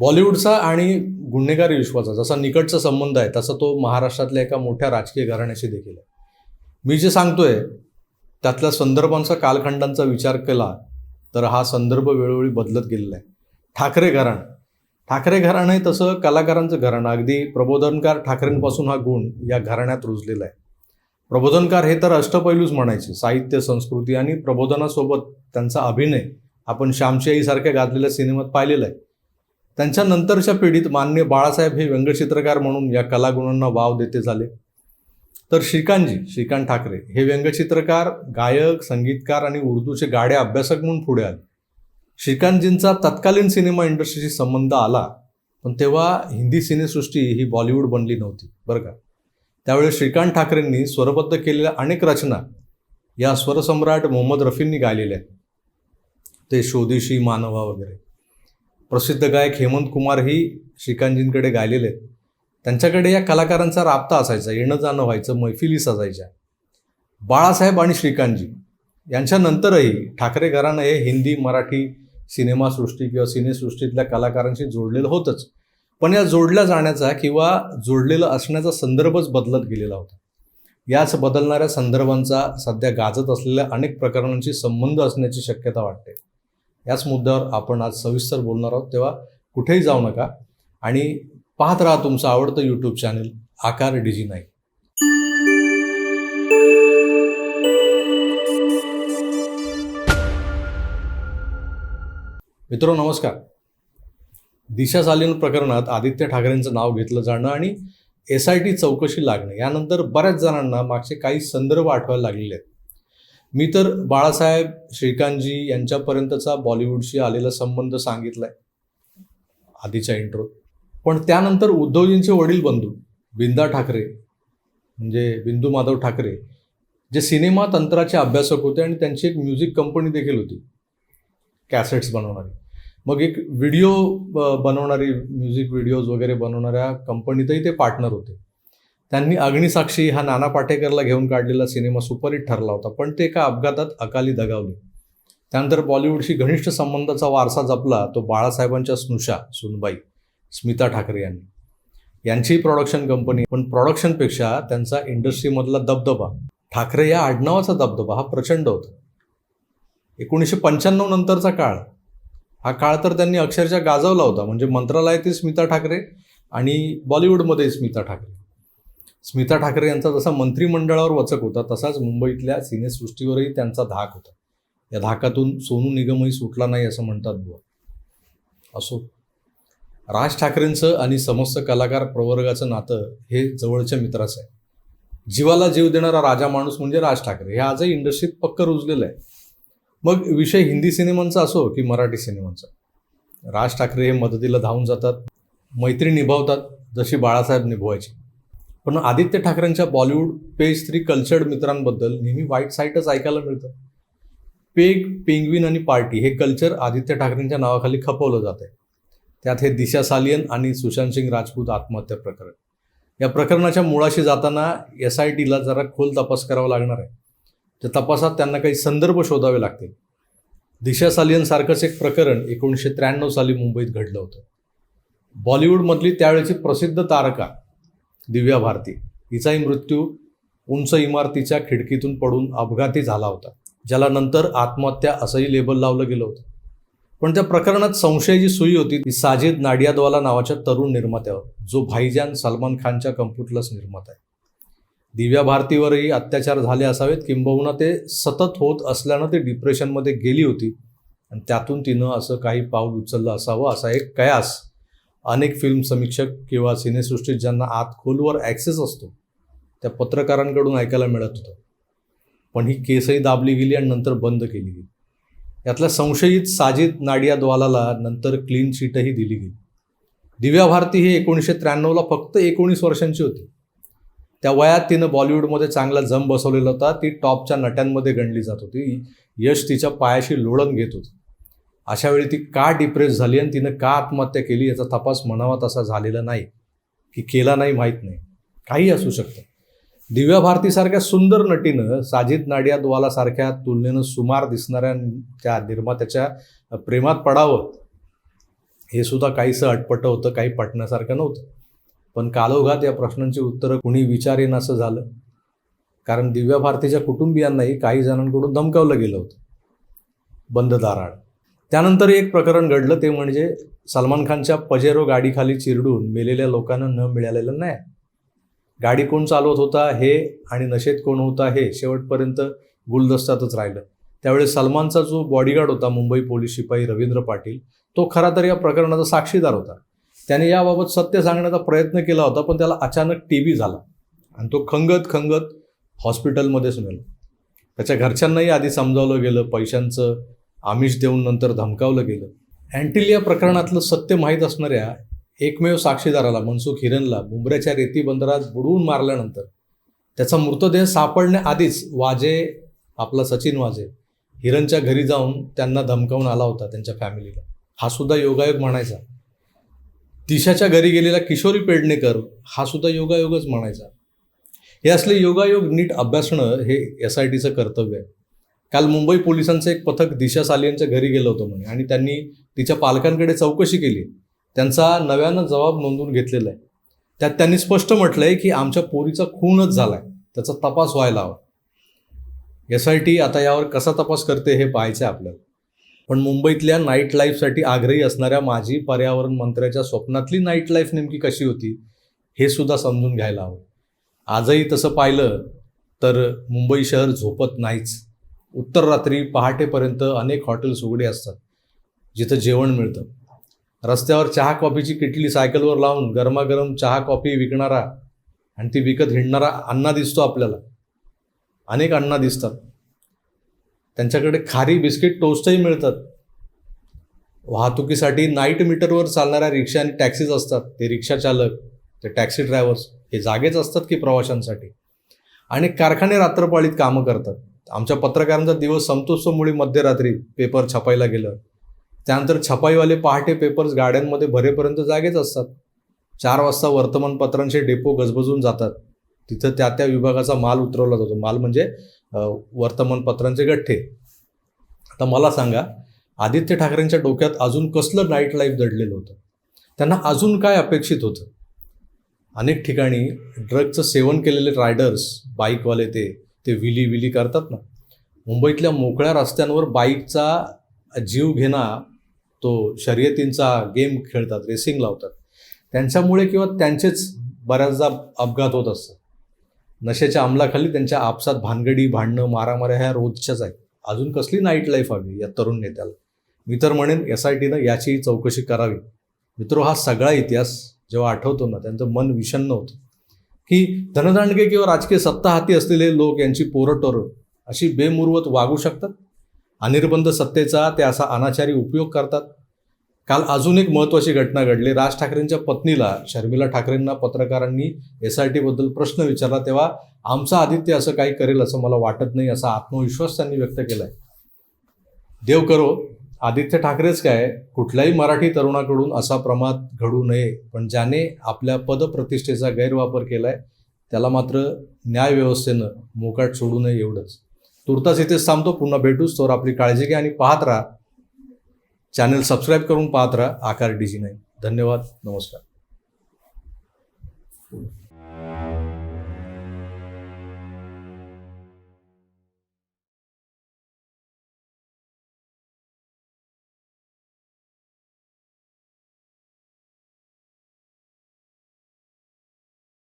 बॉलिवूडचा आणि गुन्हेगारी विश्वाचा जसा निकटचा संबंध आहे तसा तो महाराष्ट्रातल्या एका मोठ्या राजकीय घराण्याशी देखील आहे. मी जे सांगतोय त्यातल्या संदर्भांचा कालखंडांचा विचार केला तर हा संदर्भ वेळोवेळी बदलत गेलेला आहे. ठाकरे घराणं. ठाकरे घराणं हे तसं कलाकारांचं घराणं. अगदी प्रबोधनकार ठाकरेंपासून हा गुण या घराण्यात रुजलेला आहे. प्रबोधनकार हे तर अष्टपैलूच म्हणायचे. साहित्य संस्कृती आणि प्रबोधनासोबत त्यांचा अभिनय आपण श्यामची आईसारख्या गाजलेल्या सिनेमात पाहिलेला आहे. त्यांच्या नंतरच्या पिढीत मान्य बाळासाहेब हे व्यंगचित्रकार म्हणून या कलागुणांना वाव देते झाले. तर श्रीकांतजी श्रीकांत ठाकरे हे व्यंगचित्रकार गायक संगीतकार आणि उर्दूचे गाडे अभ्यासक म्हणून पुढे आले. श्रीकांतजींचा तत्कालीन सिनेमा इंडस्ट्रीशी संबंध आला पण तेव्हा हिंदी सिनेसृष्टी ही बॉलिवूड बनली नव्हती बरं का? त्यावेळी श्रीकांत ठाकरेंनी स्वरबद्ध केलेल्या अनेक रचना या स्वरसम्राट मोहम्मद रफींनी गायलेल्या आहेत. ते शोदेशी मानवा वगैरे. प्रसिद्ध गायक हेमंत कुमारही श्रीकांतजींकडे गायलेले आहेत. त्यांच्याकडे या कलाकारांचा राबता असायचा येणं जाणं व्हायचं मैफिली सजायच्या. बाळासाहेब आणि श्रीकांतजी यांच्यानंतरही ठाकरे घराणं हे हिंदी मराठी सिनेमासृष्टी किंवा सिनेसृष्टीतल्या कलाकारांशी जोडलेलं होतंच. पण या जोडल्या जाण्याचा किंवा जोडलेलं असण्याचा संदर्भच बदलत गेलेला होता. याच बदलणाऱ्या संदर्भांचा सध्या गाजत असलेल्या अनेक प्रकरणांशी संबंध असण्याची शक्यता वाटते. याच मुद्द्यावर आपण आज सविस्तर बोलणार आहोत. तेव्हा कुठेही जाऊ नका. आणि पाहत राहा तुमचं आवडतं यूट्यूब चॅनल आकार डिजी नाही मित्रो नमस्कार. दिशा सालीन प्रकरणात आदित्य ठाकरेंचं नाव घेतलं जाणं आणि एस आय टी चौकशी लागणं यानंतर बऱ्याच जणांना मागचे काही संदर्भ आठवायला लागलेले आहेत. मी तर बाळासाहेब श्रीकांतजी यांच्यापर्यंतचा बॉलिवूडशी आलेला संबंध सांगितलाय. आधीच्या इंट्रो पण त्यानंतर उद्धवजींचे वडील बंधू बिंदा ठाकरे म्हणजे बिंदू माधव ठाकरे जे सिनेमा तंत्राचे अभ्यासक होते आणि त्यांची एक म्युझिक कंपनी देखील होती. कॅसेट्स बनवणारी. मग एक व्हिडिओ ब- बनवणारी म्युझिक व्हिडिओज वगैरे बनवणाऱ्या कंपनीतही ते पार्टनर होते. त्यांनी अग्निसाक्षी हा नाना पाटेकरला घेऊन काढलेला सिनेमा सुपरहिट ठरला होता पण ते एका अपघातात अकाली दगावले. त्यानंतर बॉलिवूडशी घनिष्ठ संबंधाचा वारसा जपला तो बाळासाहेबांच्या स्नुषा सुनबाई स्मिता ठाकरे यांनी. यांची प्रोडक्शन कंपनी पण प्रॉडक्शनपेक्षा त्यांचा इंडस्ट्रीमधला दबदबा ठाकरे या आडनावाचा दबदबा हा प्रचंड होता. एकोणीसशे पंच्याण्णव नंतरचा काळ हा काळ तर त्यांनी अक्षरशः गाजवला होता म्हणजे मंत्रालयातील स्मिता ठाकरे आणि बॉलिवूडमध्ये स्मिता ठाकरे. स्मिता ठाकरे यांचा जसा मंत्रिमंडळावर वचक होता तसाच मुंबईतल्या सिनेसृष्टीवरही त्यांचा धाक होता. या धाकातून सोनू निगमही सुटला नाही असं म्हणतात बुवा. असो. राज ठाकरेंचं आणि समस्त कलाकार प्रवर्गाचं नातं हे जवळच्या मित्राचं आहे. जीवाला जीव देणारा राजा माणूस म्हणजे राज ठाकरे. हे आजही इंडस्ट्रीत पक्क रुजलेलं आहे. मग विषय हिंदी सिनेमांचा असो की मराठी सिनेमांचा. राज ठाकरे हे मदतीला धावून जातात मैत्री निभावतात जशी बाळासाहेब निभवायची. पण आदित्य ठाकरेंच्या बॉलिवूड पेज थ्री कल्चर्ड मित्रांबद्दल नेहमी वाईट साईटच ऐकायला मिळतं. पेग पेंग्विन आणि पार्टी हे कल्चर आदित्य ठाकरेंच्या नावाखाली खपवलं जात आहे त्यात हे दिशा सालियन आणि सुशांत सिंग राजपूत आत्महत्या प्रकरण. या प्रकरणाच्या मुळाशी जाताना एस आय टीला जरा खोल तपास करावा लागणार आहे. त्या तपासात त्यांना काही संदर्भ शोधावे लागतील. दिशा सालियनसारखंच एक प्रकरण एकोणीसशे त्र्याण्णव साली मुंबईत घडलं होतं. बॉलिवूडमधली त्यावेळेची प्रसिद्ध तारका दिव्या भारती. हिचाही मृत्यू उंच इमारतीच्या खिडकीतून पडून अपघाती झाला होता ज्याला नंतर आत्महत्या असंही लेबल लावलं गेलं होतं. पण त्या प्रकरणात संशयाची सुई होती ती साजिद नाडियादवाला नावाच्या तरुण निर्मात्यावर जो भाईजान सलमान खानच्या कम्प्युटरलाच निर्माता आहे. दिव्या भारतीवरही अत्याचार झाले असावेत किंबहुना ते सतत होत असल्यानं ते डिप्रेशनमध्ये गेली होती आणि त्यातून तिनं असं काही पाऊल उचललं असावं असा एक कयास अनेक फिल्म समीक्षक किंवा सिनेसृष्टीत ज्यांना आत खोलवर ॲक्सेस असतो त्या पत्रकारांकडून ऐकायला मिळत होतं. पण ही केसही दाबली गेली आणि नंतर बंद केली गेली. यातल्या संशयित साजिद नाडियाद्वालाला नंतर क्लीन शीटही दिली गेली. दिव्या भारती ही एकोणीसशे त्र्याण्णवला फक्त एकोणीस वर्षांची होती. त्या वयात तिनं बॉलिवूडमध्ये चांगला जम बसवलेला होता. ती टॉपच्या नट्यांमध्ये गणली जात होती. यश तिच्या पायाशी लोळण घेत होती. अशा वेळी ती का डिप्रेस झाली आणि तिनं का आत्महत्या केली याचा तपास म्हणावा तसा झालेला नाही की केला नाही माहीत नाही. काही असू शकतं. दिव्या भारतीसारख्या सुंदर नटीनं साजिद नाडियादवालासारख्या तुलनेनं सुमार दिसणाऱ्या त्या निर्मात्याच्या प्रेमात पडावं हे सुद्धा काहीसं अटपटं होतं काही पटण्यासारखं नव्हतं. पण कालोघात या प्रश्नांची उत्तरं कुणी विचारेन असं झालं. कारण दिव्या भारतीच्या कुटुंबियांनाही काही जणांकडून धमकावलं गेलं होतं. बंद दाराड त्यानंतर एक प्रकरण घडलं ते म्हणजे सलमान खानच्या पजेरो गाडीखाली चिरडून मेलेल्या लोकांना न मिळालेलं नाही गाडी कोण चालवत होता हे आणि नशेत कोण होता हे शेवटपर्यंत गुलदस्त्यातच राहिलं. त्यावेळेस सलमानचा जो बॉडीगार्ड होता मुंबई पोलीस शिपाई रवींद्र पाटील तो खरा तर या प्रकरणाचा साक्षीदार होता. त्याने याबाबत सत्य सांगण्याचा प्रयत्न केला होता पण त्याला अचानक टी बी झाला आणि तो खंगत खंगत हॉस्पिटलमध्येच मेला. त्याच्या घरच्यांनाही आधी समजावलं गेलं पैशांचं आमिष देऊन नंतर धमकावलं गेलं. अँटिलिया प्रकरणातलं सत्य माहीत असणाऱ्या एकमेव साक्षीदाराला मनसुख हिरनला मुंबऱ्याच्या रेती बंदरात बुडवून मारल्यानंतर त्याचा मृतदेह सापडण्याआधीच वाजे आपला सचिन वाजे हिरनच्या घरी जाऊन त्यांना धमकावून आला होता त्यांच्या फॅमिलीला. हा सुद्धा योगायोग म्हणायचा. दिशाच्या घरी गेलेला किशोरी पेडणेकर हा सुद्धा योगायोगच म्हणायचा. हे असले योगायोग नीट अभ्यासणं हे एस आय टीचं कर्तव्य आहे. काल मुंबई पोलिसांचं एक पथक दिशा सालियांच्या घरी गेलं होतं म्हणे. आणि त्यांनी तिच्या पालकांकडे चौकशी केली. त्यांचा नव्यानं जबाब नोंदवून घेतलेला आहे. त्यात त्यांनी स्पष्ट म्हटलं आहे की आमच्या पोरीचा खूनच झाला आहे त्याचा तपास व्हायला हवा. एस आय टी आता यावर कसा तपास करते हे पाहायचं आहे आपल्याला. पण मुंबईतल्या नाईट लाईफसाठी आग्रही असणाऱ्या माजी पर्यावरण मंत्र्याच्या स्वप्नातली नाईट लाईफ नेमकी कशी होती हे सुद्धा समजून घ्यायला हवं. आजही तसं पाहिलं तर मुंबई शहर झोपत नाहीच. उत्तर रात्री पहाटेपर्यंत अनेक हॉटेल्स उघडे असतात जिथं जेवण मिळतं. रस्त्यावर चहा कॉफीची किटली सायकलवर लावून गरमागरम चहा कॉफी विकणारा आणि ती विकत हिंडणारा अण्णा दिसतो आपल्याला. अनेक अण्णा दिसतात. त्यांच्याकडे खारी बिस्किट टोस्टही मिळतात. वाहतुकीसाठी नाईट मीटरवर चालणाऱ्या रिक्षा आणि टॅक्सीज असतात. ते रिक्षा चालक ते टॅक्सी ड्रायव्हर्स हे जागेच असतात की प्रवाशांसाठी? आणि कारखाने रात्रपाळीत कामं करतात. आमच्या पत्रकारांचा दिवस संतोषमुळे मध्यरात्री पेपर छापायला गेलं. त्यानंतर छपाईवाले पहाटे पेपर्स गाड्यांमध्ये भरेपर्यंत जागेच असतात. चार वाजता वर्तमानपत्रांचे डेपो गजबजून जातात. तिथं त्या त्या विभागाचा माल उतरवला जातो. माल म्हणजे वर्तमानपत्रांचे गठ्ठे. आता मला सांगा आदित्य ठाकरेंच्या डोक्यात अजून कसलं नाईट लाईफ दडलेलं होतं? त्यांना अजून काय अपेक्षित होतं? अनेक ठिकाणी ड्रगचं सेवन केलेले रायडर्स बाईकवाले ते ते विली विली करतात ना. मुंबईतल्या मोकळ्या रस्त्यांवर बाईकचा जीव घेणा तो शर्यतींचा गेम खेळतात रेसिंग लावतात. त्यांच्यामुळे किंवा त्यांचेच बऱ्याचदा अपघात होत असतात. नशेच्या अंमलाखाली त्यांच्या आपसात भानगडी भांडणं मारामाऱ्या ह्या रोजच्याच आहेत. अजून कसली नाईट लाईफ हवी या तरुण नेत्याला? मी तर म्हणेन एस आय टीनं याची चौकशी करावी. मित्रो हा सगळा इतिहास जेव्हा आठवतो ना त्यांचं मन विषन्न होतं. की धनदांडगे किंवा राजकीय सत्ता हाती असलेले लोक यांची पोरटोर अशी बेमुरवत वागू शकतात? अनिर्बंध सत्तेचा ते असा अनाचारी उपयोग करतात? काल अजून एक महत्त्वाची घटना घडली. राज ठाकरेंच्या पत्नीला शर्मिला ठाकरेंना पत्रकारांनी एस आय टीबद्दल प्रश्न विचारला तेव्हा आमचा आदित्य असं काही करेल असं मला वाटत नाही असा आत्मविश्वास त्यांनी व्यक्त केला आहे देव करो आदित्य ठाकरेच काय कुठल्याही मराठी तरुणाकडून असा प्रमाद घडू नये पण ज्याने आपल्या पदप्रतिष्ठेचा गैरवापर केलाय त्याला मात्र न्यायव्यवस्थेनं मोकाट सोडू नये एवढंच. तुर्तास इथेच थांबतो पुन्हा भेटूच तर आपली काळजी घ्या आणि पाहत राहा. चॅनल सबस्क्राईब करून पाहत राहा आकार डीजी नाही धन्यवाद नमस्कार.